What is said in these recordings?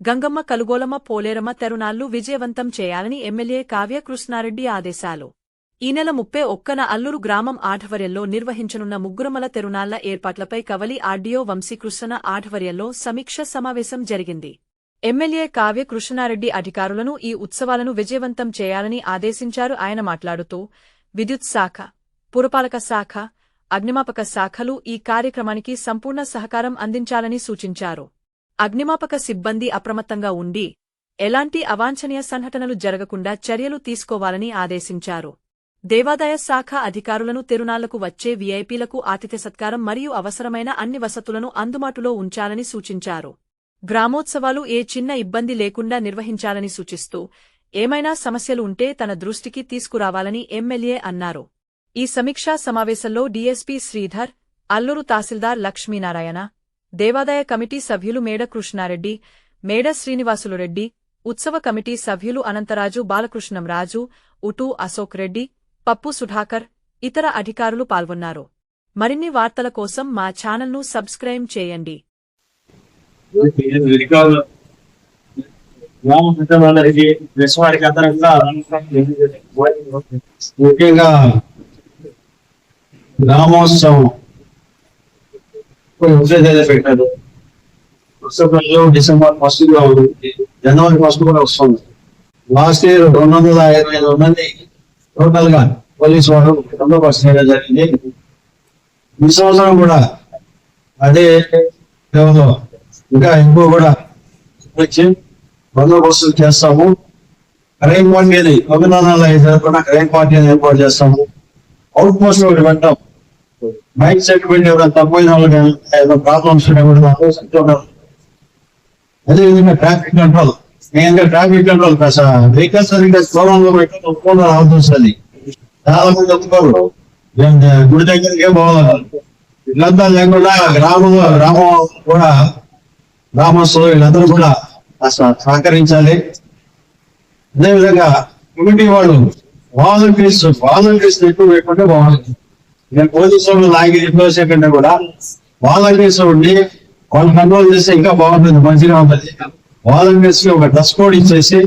గంగమ్మ కలుగోలమ్మ పోలేరమ్మ తెరునాళ్ళు విజయవంతం చేయాలని ఎమ్మెల్యే కావ్య కృష్ణారెడ్డి ఆదేశాలు. ఈ నెల ముప్పై ఒక్కన అల్లూరు గ్రామం ఆధ్వర్యంలో నిర్వహించనున్న ముగ్గురమల తెరునాళ్ళ ఏర్పాట్లపై కవలి ఆర్డీఓ వంశీకృష్ణ ఆధ్వర్యంలో సమీక్ష సమావేశం జరిగింది. ఎమ్మెల్యే కావ్య కృష్ణారెడ్డి అధికారులను ఈ ఉత్సవాలను విజయవంతం చేయాలని ఆదేశించారు ఆయన మాట్లాడుతూ విద్యుత్ శాఖ పురపాలక శాఖ అగ్నిమాపక శాఖలు ఈ కార్యక్రమానికి సంపూర్ణ సహకారం అందించాలని సూచించారు. అగ్నిమాపక సిబ్బంది అప్రమత్తంగా ఉండి ఎలాంటి అవాంఛనీయ సంఘటనలు జరగకుండా చర్యలు తీసుకోవాలని ఆదేశించారు. దేవాదాయ శాఖ అధికారులను తిరునాళ్ళకు వచ్చే వీఐపీలకు ఆతిథ్య సత్కారం మరియు అవసరమైన అన్ని వసతులను అందుబాటులో ఉంచాలని సూచించారు. గ్రామోత్సవాలు ఏ చిన్న ఇబ్బంది లేకుండా నిర్వహించాలని సూచిస్తూ ఏమైనా సమస్యలు ఉంటే తన దృష్టికి తీసుకురావాలని ఎమ్మెల్యే అన్నారు. ఈ సమీక్షా సమావేశంలో డీఎస్పీ శ్రీధర్ అల్లూరు తహసీల్దార్ లక్ష్మీనారాయణ దేవాదాయ కమిటీ సభ్యులు మేడ కృష్ణారెడ్డి మేడ శ్రీనివాసులు రెడ్డి ఉత్సవ కమిటీ సభ్యులు అనంతరాజు బాలకృష్ణంరాజు ఉటు అశోక్ రెడ్డి పప్పు సుధాకర్ ఇతర అధికారులు పాల్గొన్నారు. మరిన్ని వార్తల కోసం మా ఛానల్ను సబ్స్క్రైబ్ చేయండి. అధికారులు ముఖ్యంగా గ్రామోత్సవం పెట్టారు డిసెంబర్ ఫస్ట్గా ఉంది. జనవరి ఫస్ట్ కూడా వస్తుంది. లాస్ట్ ఇయర్ రెండు వందల ఇరవై ఐదు మంది టోటల్గా పోలీసు వాళ్ళు బందోబస్తు చేయడం జరిగింది. ఈ సంవత్సరం కూడా అదే ఇంకా ఎక్కువ కూడా వచ్చి బందోబస్తు చేస్తాము. క్రైమ్ పార్టీ అది అభినందనలు జరగకుండా క్రైమ్ పార్టీ అని ఏర్పాటు చేస్తాము. అవుట్ పోస్ట్ ఒకటి పెట్టాం మైక్ సెట్ పెట్టి ఎవరైనా తక్కువైన వాళ్ళకి ఏదో ప్రాబ్లమ్స్ కూడా అదేవిధంగా ట్రాఫిక్ కంట్రోల్ మెయిన్గా ట్రాఫిక్ కంట్రోల్ వెహికల్స్ సరిగ్గా స్థూలంలో పెట్టి ఒప్పుకోవడం రావాల్సి చాలా మంది ఒప్పుకోరు గుడి దగ్గరికే పోవాలి వీళ్ళంతా లేకుండా గ్రామంలో గ్రామం కూడా గ్రామస్తులు వీళ్ళందరూ కూడా కాస్త సహకరించాలి. అదేవిధంగా కమిటీ వాళ్ళు వాలంటీర్స్ వాలంటీర్స్ ఎక్కువ పెట్టుకుంటే బాగుంటుంది నేను పోలీసులు లాగే లాగి రిక్వెస్ట్ కూడా వాలంటీర్స్ ఉండి వాళ్ళు కంట్రోల్ చేస్తే ఇంకా బాగుంటుంది మంచిగా ఉంటుంది వాలంటీర్స్కి ఒక డ్రెస్ కోడ్ ఇచ్చేసి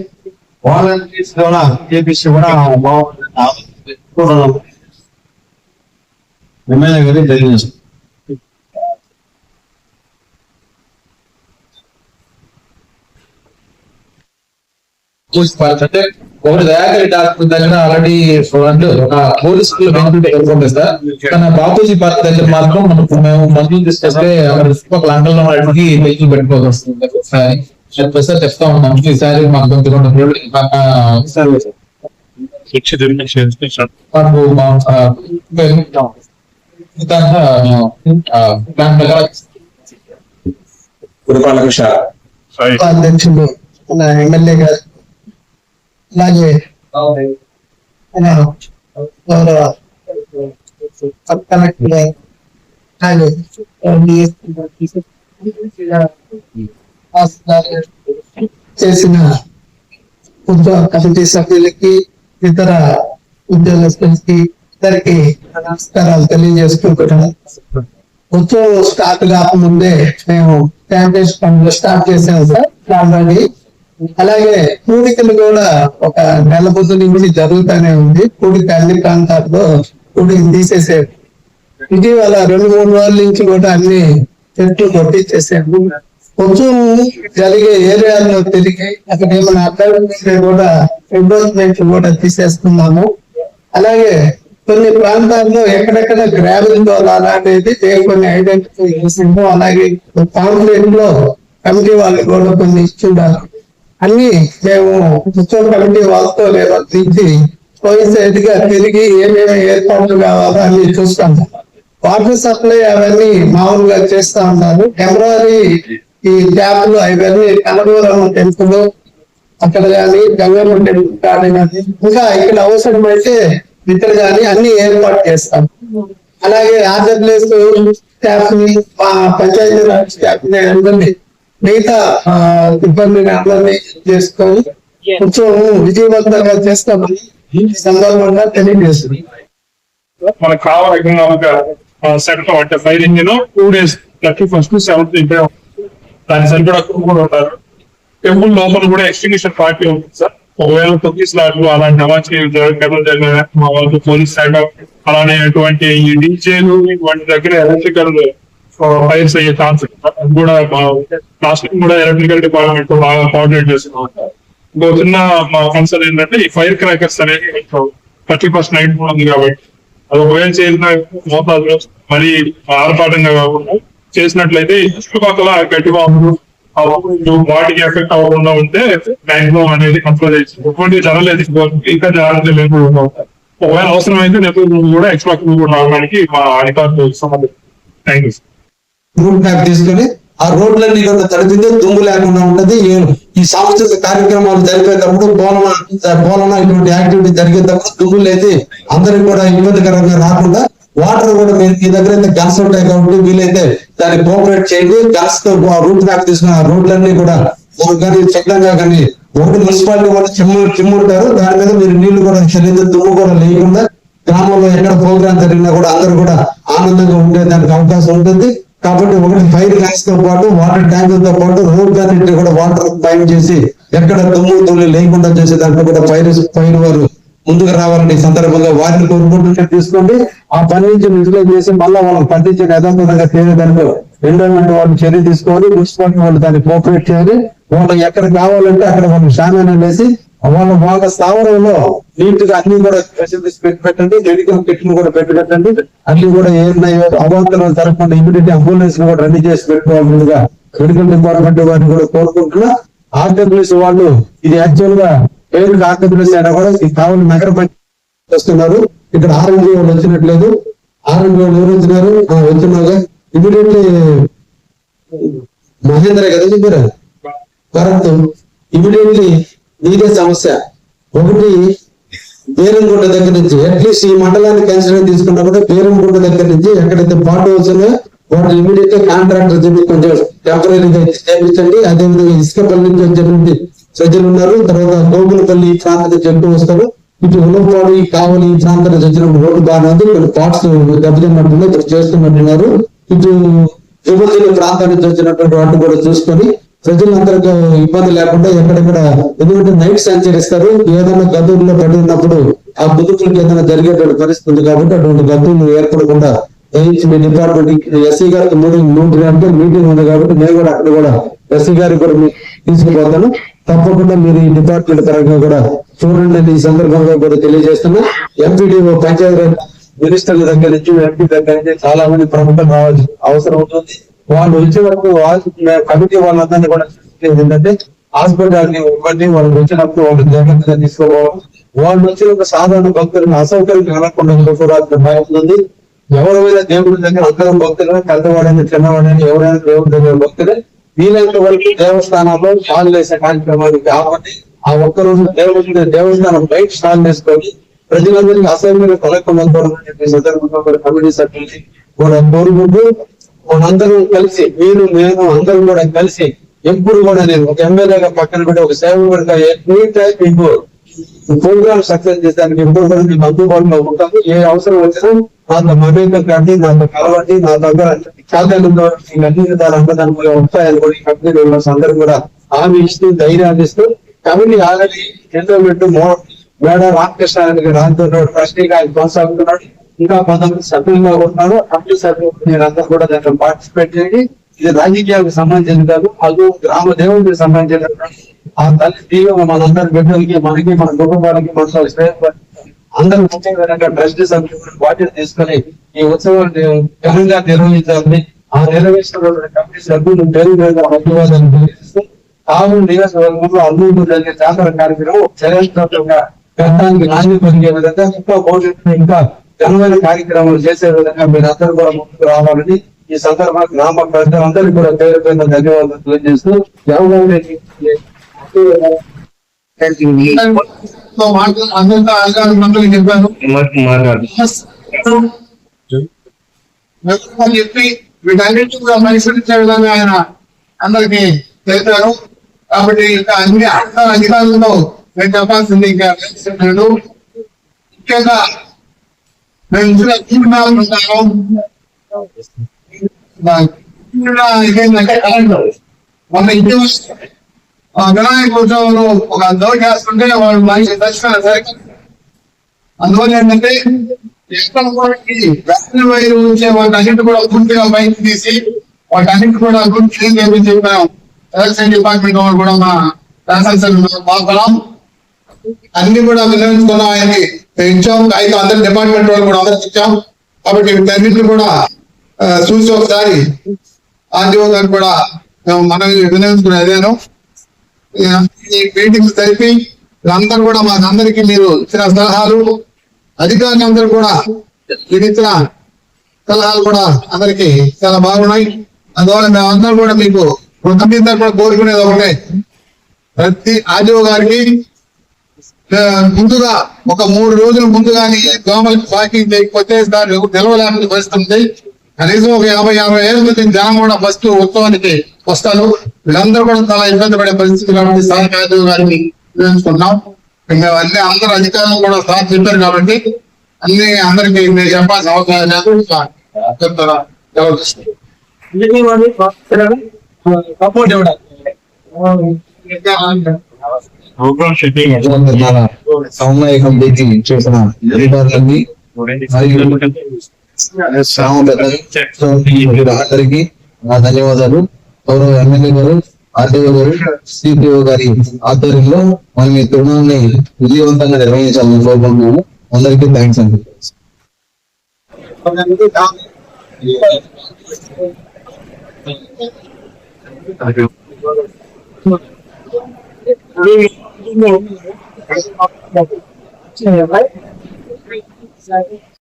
వాలంటీర్స్ ద్వారా చేపిస్తే కూడా బాగుంటుంది నా ఆలోచన. ఎమ్మెల్యే గారికి తెలియజేస్తాను అంటే ఒకటి దయాకరి డాక్టర్ దగ్గర ఆల్రెడీ అంటే ఒక పోలీస్ సార్ కానీ బాపూజీ పార్క్ దగ్గర మాత్రం మనకు మేము మందులు తీసుకొస్తే అక్కడ చుట్టుపక్కల అంగంలో వాటికి వెహికల్ పెట్టుకోవాల్సి వస్తుంది. ఒకసారి చెప్పేసి చెప్తా ఉన్నాం ఈసారి మాకు అధ్యక్షులు మన ఎమ్మెల్యే గారు. అలాగే మన గౌరవ సబ్ కలెక్టర్ గారు అలాగే DSP గారు, తహసీల్దార్ గారు చేసిన ఉద్యోగ కమిటీ సభ్యులకి ఇతర ఉద్యోగస్తులకి ఇద్దరికి నమస్కారాలు తెలియజేసుకుంటున్నాను ఉత్సవం స్టార్ట్ కాకముందే మేము క్యాంపేస్ పనులు స్టార్ట్ చేసాం సార్ ఆల్రెడీ అలాగే పూడికలు కూడా ఒక నెల పొద్దు నుంచి జరుగుతూనే ఉంది. పూడిక అన్ని ప్రాంతాల్లో పూడికి తీసేసారు ఇటీవల రెండు మూడు రోజుల నుంచి కూడా అన్ని చెట్లు కొట్టించేసాము కొంచెం జరిగే ఏరియాల్లో తిరిగి అక్కడ ఏమైనా అకాడమీ కూడా ఎండోస్మెంట్ కూడా తీసేస్తున్నాము. అలాగే కొన్ని ప్రాంతాల్లో ఎక్కడెక్కడ గ్రావెల్ దోలాలా అనేది కొన్ని ఐడెంటిఫై చేసిందో అలాగే పాంప్లెట్లో కమిటీ వాళ్ళు కూడా కొన్ని ఇచ్చిండారు. అన్ని మేము ఉత్సవ కమిటీ వాళ్ళతో నిర్వర్తించి కోయిసైడ్ తిరిగి ఏమేమి ఏర్పాట్లు కావాలో అన్ని చూస్తాం. వాటర్ సప్లై అవన్నీ మామూలుగా చేస్తా ఉన్నారు టెంపరీ ఈ ట్యాప్లు అవన్నీ కనగూరం టెంపుల్ అక్కడ కానీ గంగమ్మ టెంపుల్ కానీ ఇంకా ఇక్కడ అవసరమైతే ఇక్కడ కానీ అన్ని ఏర్పాటు చేస్తాం. అలాగే ఆంధ్రప్రదేశ్ ట్యాప్ని మా పంచాయతీ రాజ్ ట్యాప్ని అందరినీ మిగతా అందరినీ చేసుకొని కొంచెం విజయవంతంగా చేస్తామని సందర్భంగా తెలియజేస్తుంది మనకు కావాలి సెట్ అంటే fire engine two days thirty first seventh దాని సరిపడా కూడా ఉంటారు. టెంపుల్ లోపల కూడా ఎక్స్టింగ్విషన్ పార్టీ ఉంటుంది సార్. ఒకవేళ తొక్కి స్లాట్లు అలాంటి అవాంఛనీయ ఘటనలు జరిగిన మా వాళ్ళకి పోలీస్ సైడ్ అలానే అటువంటి ఈ డీజేలు వాటి దగ్గర ఎలక్ట్రికల్ ఫైర్స్ అయ్యే ఛాన్స్ కూడా ప్లాస్టిక్ కూడా ఎలక్ట్రికల్ డిపార్ట్మెంట్ బాగా కోఆర్డినేట్ చేస్తున్నాం ఇంకో చిన్న మా కన్సర్న్ ఏంటంటే ఈ ఫైర్ క్రాకర్స్ అనేది థర్టీ ఫస్ట్ నైట్ ఉంది కాబట్టి అది ఒకవేళ చేసిన మోతాదులో మరి ఆర్పాటంగా కాకుండా చేసినట్లయితే చుట్టుపక్కల గట్టి బాంబులు ఆ వాటికి ఎఫెక్ట్ అవ్వకుండా ఉంటే మ్యాక్సిమం అనేది కంట్రోల్ చేసి ఎటువంటి జరగలేదు ఇంకా జాగ్రత్త లేకుండా ఉంటాయి ఒకవేళ అవసరమైతే నెట్వర్క్ కూడా ఎక్స్ట్రా కూడా రావడానికి మా అధికారులు సంబంధించి. థ్యాంక్ యూ రూట్ మ్యాప్ తీసుకొని ఆ రోడ్లన్నీ కూడా తడిపితే దుమ్ము లేకుండా ఉంటది. ఈ- సాంస్కృతిక కార్యక్రమాలు జరిపేటప్పుడు బోలన బోలన ఇటువంటి యాక్టివిటీ జరిగేటప్పుడు దుమ్ము లేదు అందరికి కూడా ఇబ్బందికరంగా రాకుండా వాటర్ కూడా మీరు మీ దగ్గర అయితే గన్స్ ఉంటాయి కాబట్టి వీలైతే దాన్ని కోఆపరేట్ చేయండి. గన్స్తో రూట్ మ్యాప్ తీసుకున్న ఆ రోడ్లన్నీ కూడా కానీ చక్కగా కానీ ఒకటి మున్సిపాలిటీ వాళ్ళు చిమ్ము చిమ్ముంటారు. దాని మీద మీరు నీళ్ళు కూడా చల్లితే దుమ్ము కూడా లేకుండా గ్రామంలో ఎక్కడ ప్రోగ్రామ్ జరిగినా కూడా అందరూ కూడా ఆనందంగా ఉండేదానికి అవకాశం ఉంటుంది. కాబట్టి ఒకటి ఫైర్ గ్యాస్తో పాటు వాటర్ ట్యాంక్తో పాటు రోడ్ అన్నింటినీ కూడా వాటర్ పైన చేసి ఎక్కడ తుమ్ము తుల్లి లేకుండా చేసే దాంట్లో కూడా ఫైర్ ఫైర్ వారు ముందుకు రావాలని సందర్భంగా వారిని కోరుకుంటుంటే తీసుకోండి. ఆ పని నుంచి యూటిలైజ్ చేసి మళ్ళీ వాళ్ళకి పండించే యథాతథంగా చేయడానికి ఎండోమెంట్ వాళ్ళు చర్య తీసుకోవాలి. మున్సిపాలిటీ వాళ్ళు దాన్ని కోఆపరేట్ చేయాలి. వాళ్ళు ఎక్కడ కావాలంటే అక్కడ వాళ్ళు షామేనా వేసి వాళ్ళ వాళ్ళ స్థావరంలో నీట్గా అన్ని కూడా ఫెసిలిటీస్ పెట్టి పెట్టండి మెడికల్ కిట్లు కూడా పెట్టి పెట్టండి. అన్ని కూడా ఏమున్నాయో అవాంతరాలు జరగకుండా ఇమీడియట్ అంబులెన్స్ కూడా రెడీ చేసి పెట్టుకోవాలిగా మెడికల్ డిపార్ట్మెంట్ వారిని కూడా కోరుకుంటున్నా. ఆర్డబ్ల్యూఎస్ వాళ్ళు ఇది యాక్చువల్గా పేరుకి ఆర్డబ్ల్యూఎస్ అయినా కూడా ఇది కావాలి నగర పంచాయతీ వస్తున్నారు. ఇక్కడ ఆర్ఎంజీ వాళ్ళు వచ్చినట్లేదు. ఆర్ఎండి వాళ్ళు ఎవరు వచ్చినారు? వచ్చినాగా ఇమీడియట్లీ మహేంద్ర కదా చెప్పారు? కరెక్ట్ ఇమీడియట్లీ ఇదే సమస్య. ఒకటి పేరంగుంట దగ్గర నుంచి అట్లీస్ట్ ఈ మండలాన్ని కన్సిడర్ తీసుకున్నప్పుడు పేరంగుంట దగ్గర నుంచి ఎక్కడైతే పాటు వచ్చిందో వాటి ఇమీడియట్గా కాంట్రాక్టర్ చెప్పి కొంచెం టెంపరీగా చేయించండి అదేవిధంగా ఇసుకపల్లి నుంచి వచ్చేటువంటి ప్రజలు ఉన్నారు. తర్వాత గోగులపల్లి ఈ ప్రాంతం నుంచి ఎక్కువ వస్తారు. ఇటు ఉలవపాడు ఈ కావలి ఈ ప్రాంతం నుంచి వచ్చినప్పుడు రోడ్డు బాగానే ఉంది. కొన్ని పార్ట్స్ దెబ్బతిన్నట్టుగా ఇప్పుడు చేస్తున్నట్టున్నారు. ఇటు విభజన ప్రాంతం నుంచి వచ్చినటువంటి వాటిని కూడా చూసుకొని ప్రజలందరికీ ఇబ్బంది లేకుండా ఎక్కడెక్కడ ఎందుకంటే నైట్ సెంచరీ ఇస్తారు ఏదైనా గదువుల్లో పడి ఉన్నప్పుడు ఆ ముదుకులకి ఏదైనా జరిగేటువంటి పరిస్థితి ఉంది కాబట్టి అటువంటి గదువులు ఏర్పడకుండా దయించి మీ డిపార్ట్మెంట్ ఎస్సీ గారికి మూడు మూడు గంటలు మీటింగ్ ఉంది కాబట్టి నేను కూడా అక్కడ కూడా ఎస్సీ గారికి కూడా తీసుకుపోతాను. తప్పకుండా మీరు ఈ డిపార్ట్మెంట్ పరంగా కూడా చూడండి. ఈ సందర్భంగా కూడా తెలియజేస్తున్నా. ఎంపీడీఓ పంచాయతీ మినిస్టర్ల దగ్గర నుంచి ఎంపీ దగ్గర నుంచి చాలా మంది ప్రముఖులు రావాల్సిన అవసరం ఉంటుంది. వాళ్ళు వచ్చినప్పుడు వాళ్ళు- కమిటీ వాళ్ళందరినీ కూడా ఏంటంటే హాస్పిటల్ ఇవ్వండి వాళ్ళు వచ్చినప్పుడు వాళ్ళు జాగ్రత్తగా తీసుకోవాలి. వాళ్ళు వచ్చిన సాధారణ భక్తులను అసౌకర్యం కలగకుండా చూడాల్సిన భయం ఉంది. ఎవరైనా దేవుడి దగ్గర అందరం భక్తులైనా పెద్దవాడైనా చిన్నవాడైనా ఎవరైనా దేవుడి దగ్గర భక్తులే వీలైనంత వరకు దేవస్థానాల్లో స్నానం చేసే కార్యక్రమాలు కాబట్టి ఆ ఒక్క రోజు దేవుడి దేవస్థానం బయట స్నానం చేసుకొని ప్రజలందరికీ అసౌకర్యం కలగకుండా చెప్పి సందర్భంగా కమిటీ సభ్యుల్ని కూడా కోరుకుంటూ మనందరం కలిసి మీరు నేను అందరం కూడా కలిసి ఎప్పుడు కూడా నేను ఒక ఎమ్మెల్యేగా పక్కన పెట్టి ఒక సేవకుడిగా ఎనీ టైం మీకు ప్రోగ్రామ్ సక్సెస్ చేసేదానికి ఎప్పుడు కూడా మీకు అందుబాటులో ఉంటాను ఏ అవసరం వచ్చినా నాతో మమేకం కండి నాతో కలవండి నా దగ్గర సాధనలు అన్ని విధాలు అన్నదానంగా ఉంటాయని కూడా ఈ కంపెనీ మెంబర్స్ అందరూ కూడా హామీ ఇస్తూ ధైర్యాన్ని ఇస్తూ కమిటీ ఆల్రెడీ ఎండోమెంట్ మో మేడ రామకృష్ణ గారి రాజు ట్రస్టీగా ఆయన కొనసాగుతున్నాడు. ఇంకా కొంతమంది సభ్యులుగా ఉన్నారు. అటు సభ్యులు మీరందరూ కూడా దాంట్లో పార్టిసిపేట్ చేయండి. ఇది రాజకీయాలకు సంబంధించిన కాదు అది గ్రామ దేవుడికి సంబంధించిన ఆ తల్లి దీవెన మనందరి బిడ్డలకి మనకి మన కుటుంబాలకి మన శ్రేయప- అందరూ ముఖ్యంగా ట్రస్ట్ సభ్యులు బాధ్యత తీసుకొని ఈ ఉత్సవాన్ని ఘనంగా నిర్వహించాలని ఆ నిర్వహిస్తున్న కమిటీ సభ్యులు పేరు మీద ధన్యవాదాలు తెలియజేస్తూ కావు నియోజకవర్గంలో అల్లూరు జరిగే జాతర కార్యక్రమం చరిత్రగా గతానికి నాణ్యత పెరిగే విధంగా ఇంకా భవిష్యత్తులో ఇంకా ఘనమైన కార్యక్రమాలు చేసే విధంగా మీరందరూ కూడా ముందుకు రావాలని ఈ సందర్భంగా గ్రామ ప్రజలందరికీ కూడా పేరు పేరున ధన్యవాదాలు తెలియజేస్తూ చెప్పి వీటన్నిటి కూడా పరిశీలించే విధంగా ఆయన అందరికి తెలిపారు. కాబట్టి ఇంకా అన్ని అందరు అధికారులతో నేను చెప్పాల్సింది ఇంకా ముఖ్యంగా నేను ఇంట్లో తీర్మానాలు ఉంటాను నా ఇంటి వినాయక ఉత్సవంలో ఒక దోష చేస్తుంటే వాళ్ళు మంచి దర్శనం సరికి అందువల్ల ఏంటంటే ఎక్కడ కూడా ఈ వ్యాక్సిన్ వైరు ఉంచే వాటన్నిటి కూడా పూర్తిగా బయటకు తీసి వాటన్నిటి కూడా గుడ్ క్లీన్ చేయించి మనం ఎలక్షన్ డిపార్ట్మెంట్ వాళ్ళు కూడా మా శాసనసభ్యులు పాల్గొన్నాం అన్ని కూడా వినియోగించుకున్నాం ఆయనకి ఇచ్చాం అయితే అందరి డిపార్ట్మెంట్ వాళ్ళు కూడా అందరికి ఇచ్చాం. కాబట్టి వీటన్నిటిని కూడా చూసి ఒకసారి ఆర్డీఓ గారు కూడా మేము మనం వినియోగించుకునే అదేను ఈ మీటింగ్స్ జరిపి అందరూ కూడా మాకు అందరికీ మీరు ఇచ్చిన సలహాలు అధికారులు అందరూ కూడా మీరు ఇచ్చిన సలహాలు కూడా అందరికి చాలా బాగున్నాయి. అందువల్ల మేమందరం కూడా మీకు అందరూ కూడా కోరుకునేది ఒకటే. ప్రతి ఆర్డీఓ గారికి ముందుగా ఒక మూడు రోజుల ముందుగానే దోమలకి పాకింగ్ చేయకపోతే దాన్ని నిలవలేని పరిస్థితి ఉంది కనీసం ఒక యాభై యాభై ఏళ్ళ నుంచి జనం కూడా ఫస్ట్ ఉత్సవానికి వస్తారు వీళ్ళందరూ కూడా చాలా ఇబ్బంది పడే పరిస్థితి కాబట్టి స్థానిక ఆర్డీఓ గారిని నిర్ణయించుకున్నాం ఇంకా అన్ని అందరు అధికారులు కూడా సార్ చెప్పారు కాబట్టి అన్ని అందరికి మీరు చెప్పాల్సిన అవసరం లేదు. చెప్తారా? ప్రోగ్రామ్ షెడ్యూల్ చేసిన అందరికి నా ధన్యవాదాలు. గౌరవ ఎమ్మెల్యే గారు ఆర్టీఓ గారు సిపిఓ గారి ఆధ్వర్యంలో మనం ఈ తరుణాన్ని విజయవంతంగా నిర్వహించాలని కోరుకుంటున్నాము. అందరికీ థ్యాంక్స్ అండి. Hindi mo. Kasi, right?